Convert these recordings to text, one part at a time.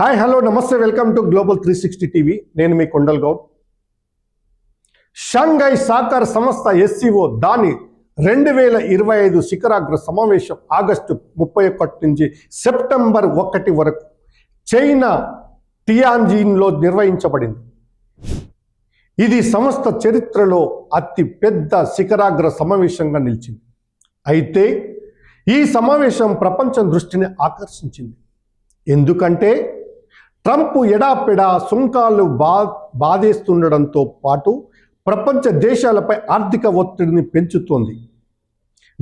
Hi hello నమస్తే welcome to global three sixty TV నేను మీ కొండల్ గౌడ్. షాంఘై సహకార సంస్థ ఎస్సీఓ దాని రెండు వేల ఇరవై ఐదు శిఖరాగ్ర సమావేశం ఆగస్టు ముప్పై ఒకటి నుంచి సెప్టెంబర్ ఒకటి వరకు చైనా టియాంజీన్లో నిర్వహించబడింది. ఇది సంస్థ చరిత్రలో అతి పెద్ద శిఖరాగ్ర సమావేశంగా నిలిచింది. అయితే ఈ సమావేశం ప్రపంచం దృష్టిని ఆకర్షించింది. ఎందుకంటే ట్రంప్ ఎడాపెడా సుంకాలు బా బాధేస్తుండడంతో పాటు ప్రపంచ దేశాలపై ఆర్థిక ఒత్తిడిని పెంచుతోంది.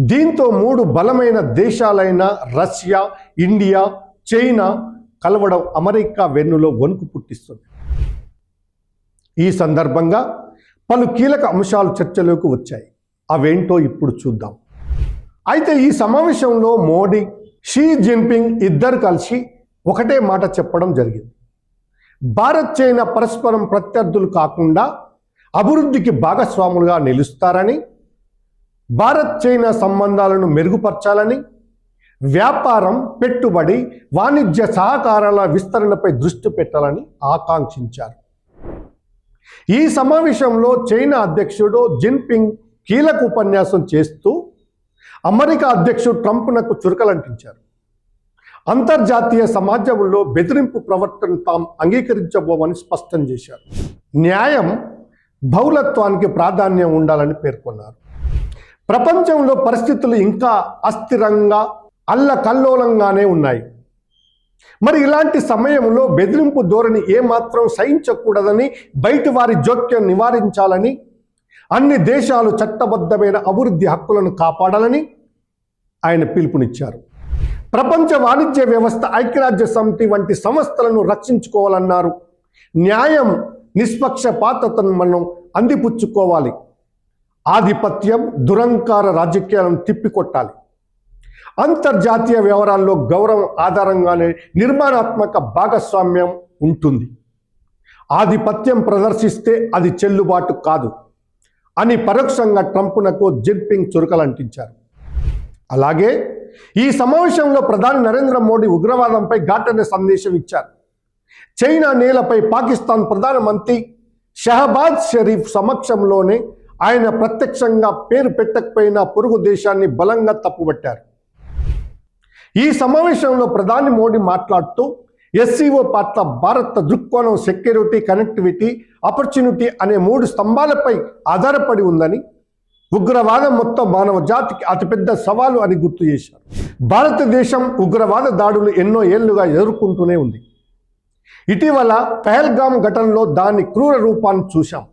దీంతో మూడు బలమైన దేశాలైన రష్యా ఇండియా చైనా కలవడం అమెరికా వెన్నులో వణుకు పుట్టిస్తుంది. ఈ సందర్భంగా పలు కీలక అంశాలు చర్చలోకి వచ్చాయి. అవేంటో ఇప్పుడు చూద్దాం. అయితే ఈ సమావేశంలో మోడీ షీ జిన్పింగ్ ఇద్దరు కలిసి ఒకటే మాట చెప్పడం జరిగింది. భారత్ చైనా పరస్పరం ప్రత్యర్థులు కాకుండా అభివృద్ధికి భాగస్వాములుగా నిలుస్తారని భారత్ చైనా సంబంధాలను మెరుగుపరచాలని వ్యాపారం పెట్టుబడి వాణిజ్య సహకారాల విస్తరణపై దృష్టి పెట్టాలని ఆకాంక్షించారు. ఈ సమావేశంలో చైనా అధ్యక్షుడు జిన్పింగ్ కీలక ఉపన్యాసం చేస్తూ అమెరికా అధ్యక్షుడు ట్రంప్నకు చురకలంటించారు. అంతర్జాతీయ సమాజంలో బెదిరింపు ప్రవర్తన తాము అంగీకరించబోమని స్పష్టం చేశారు. న్యాయం బహుళత్వానికి ప్రాధాన్యం ఉండాలని పేర్కొన్నారు. ప్రపంచంలో పరిస్థితులు ఇంకా అస్థిరంగా అల్లకల్లోలంగానే ఉన్నాయి. మరి ఇలాంటి సమయంలో బెదిరింపు ధోరణి ఏమాత్రం సహించకూడదని బయటి వారి జోక్యం నివారించాలని అన్ని దేశాలు చట్టబద్ధమైన అభివృద్ధి హక్కులను కాపాడాలని ఆయన పిలుపునిచ్చారు. ప్రపంచ వాణిజ్య వ్యవస్థ ఐక్యరాజ్య సమితి వంటి సంస్థలను రక్షించుకోవాలన్నారు. న్యాయం నిష్పక్షపాతతను మనం అందిపుచ్చుకోవాలి. ఆధిపత్యం దురంకార రాజకీయాలను తిప్పికొట్టాలి. అంతర్జాతీయ వ్యవహారాల్లో గౌరవం ఆధారంగానే నిర్మాణాత్మక భాగస్వామ్యం ఉంటుంది. ఆధిపత్యం ప్రదర్శిస్తే అది చెల్లుబాటు కాదు. అని పరోక్షంగా ట్రంప్నకు జిన్పింగ్ చురుకలంటించారు. అలాగే ఈ సమావేశంలో ప్రధాని నరేంద్ర మోడీ ఉగ్రవాదంపై ఘాటైన సందేశం ఇచ్చారు. చైనా నేలపై పాకిస్తాన్ ప్రధానమంత్రి షహబాజ్ షరీఫ్ సమక్షంలోనే ఆయన ప్రత్యక్షంగా పేరు పెట్టకపోయినా పొరుగు దేశాన్ని బలంగా తప్పుబట్టారు. ఈ సమావేశంలో ప్రధాని మోడీ మాట్లాడుతూ ఎస్సీఓ పట్ల భారత దృక్కోణం సెక్యూరిటీ కనెక్టివిటీ ఆపర్చునిటీ అనే మూడు స్తంభాలపై ఆధారపడి ఉందని ఉగ్రవాదం మొత్తం మానవ జాతికి అతిపెద్ద సవాలు అని గుర్తు చేశారు. భారతదేశం ఉగ్రవాద దాడులు ఎన్నో ఏళ్ళుగా ఎదుర్కొంటూనే ఉంది. ఇటీవల పహల్గామ్ ఘటనలో దాని క్రూర రూపాన్ని చూశాం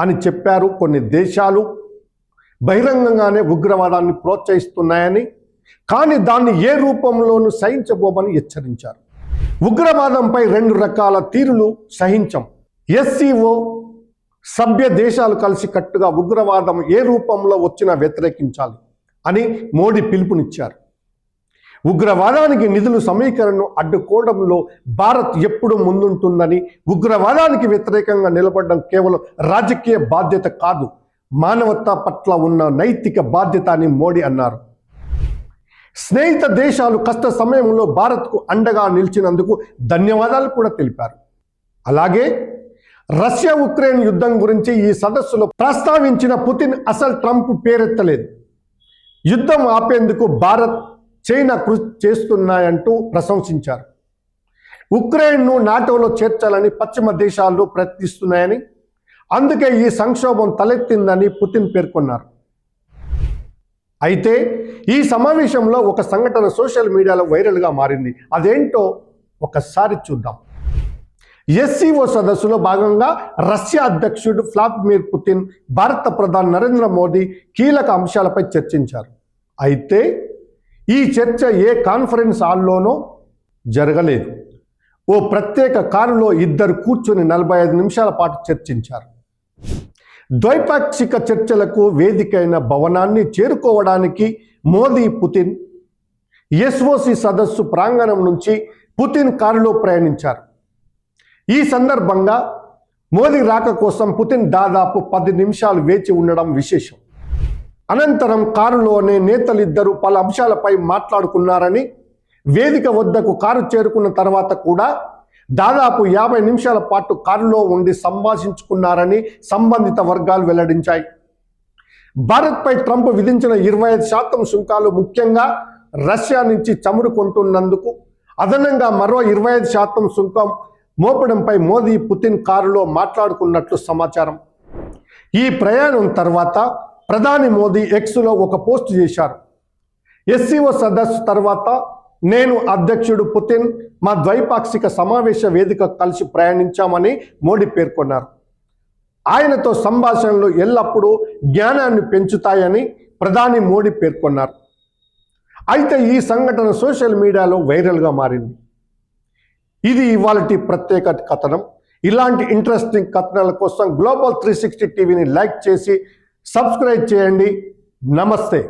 అని చెప్పారు కొన్ని దేశాలు. బహిరంగంగానే ఉగ్రవాదాన్ని ప్రోత్సహిస్తున్నాయని కానీ దాన్ని ఏ రూపంలోనూ సహించబోమని హెచ్చరించారు. ఉగ్రవాదంపై రెండు రకాల తీరులు సహించం. ఎస్సీఓ సభ్య దేశాలు కలిసి కట్టుగా ఉగ్రవాదం ఏ రూపంలో వచ్చినా వ్యతిరేకించాలి అని మోడీ పిలుపునిచ్చారు. ఉగ్రవాదానికి నిధులు సమీకరణను అడ్డుకోవడంలో భారత్ ఎప్పుడు ముందుంటుందని ఉగ్రవాదానికి వ్యతిరేకంగా నిలబడడం కేవలం రాజకీయ బాధ్యత కాదు మానవత పట్ల ఉన్న నైతిక బాధ్యత అని మోడీ అన్నారు. స్నేహిత దేశాలు కష్ట సమయంలో భారత్కు అండగా నిలిచినందుకు ధన్యవాదాలు కూడా తెలిపారు. అలాగే రష్యా ఉక్రెయిన్ యుద్ధం గురించి ఈ సదస్సులో ప్రస్తావించిన పుతిన్ అసలు ట్రంప్ పేరెత్తలేదు. యుద్ధం ఆపేందుకు భారత్ చైనా కృషి చేస్తున్నాయంటూ ప్రశంసించారు. ఉక్రెయిన్ను నాటోలో చేర్చాలని పశ్చిమ దేశాలు ప్రయత్నిస్తున్నాయని అందుకే ఈ సంక్షోభం తలెత్తిందని పుతిన్ పేర్కొన్నారు. అయితే ఈ సమావేశంలో ఒక సంఘటన సోషల్ మీడియాలో వైరల్గా మారింది. అదేంటో ఒకసారి చూద్దాం. ఎస్సీఓ సదస్సులో భాగంగా రష్యా అధ్యక్షుడు వ్లాదిమిర్ పుతిన్ భారత ప్రధాని నరేంద్ర మోదీ కీలక అంశాలపై చర్చించారు. అయితే ఈ చర్చ ఏ కాన్ఫరెన్స్ హాల్లోనో జరగలేదు. ఓ ప్రత్యేక కారులో ఇద్దరు కూర్చొని నలభై ఐదు నిమిషాల పాటు చర్చించారు. ద్వైపాక్షిక చర్చలకు వేదికైన భవనాన్ని చేరుకోవడానికి మోదీ పుతిన్ ఎస్ఓసి సదస్సు ప్రాంగణం నుంచి పుతిన్ కారులో ప్రయాణించారు. ఈ సందర్భంగా మోదీ రాక కోసం పుతిన్ దాదాపు పది నిమిషాలు వేచి ఉండడం విశేషం. అనంతరం కారులోనే నేతలిద్దరూ పలు అంశాలపై మాట్లాడుకున్నారని వేదిక వద్దకు కారు చేరుకున్న తర్వాత కూడా దాదాపు యాభై నిమిషాల పాటు కారులో ఉండి సంభాషించుకున్నారని సంబంధిత వర్గాలు వెల్లడించాయి. భారత్పై ట్రంప్ విధించిన ఇరవై ఐదు శాతం సుంకాలు ముఖ్యంగా రష్యా నుంచి చమురు కొంటున్నందుకు అదనంగా మరో ఇరవై ఐదు శాతం సుంకం మోపడంపై మోదీ పుతిన్ కారులో మాట్లాడుకున్నట్లు సమాచారం. ఈ ప్రయాణం తర్వాత ప్రధాని మోదీ ఎక్స్లో ఒక పోస్ట్ చేశారు. ఎస్సీఓ సదస్సు తర్వాత నేను అధ్యక్షుడు పుతిన్ మా ద్వైపాక్షిక సమావేశ వేదిక కలిసి ప్రయాణించామని మోడీ పేర్కొన్నారు. ఆయనతో సంభాషణలు ఎల్లప్పుడూ జ్ఞానాన్ని పెంచుతాయని ప్రధాని మోడీ పేర్కొన్నారు. అయితే ఈ సంఘటన సోషల్ మీడియాలో వైరల్గా మారింది. ఇది ఇవాళ ప్రత్యేక కథనం. ఇలాంటి ఇంట్రెస్టింగ్ కథనాల కోసం గ్లోబల్ త్రీ సిక్స్టీ టీవీని లైక్ చేసి సబ్స్క్రైబ్ చేయండి. నమస్తే.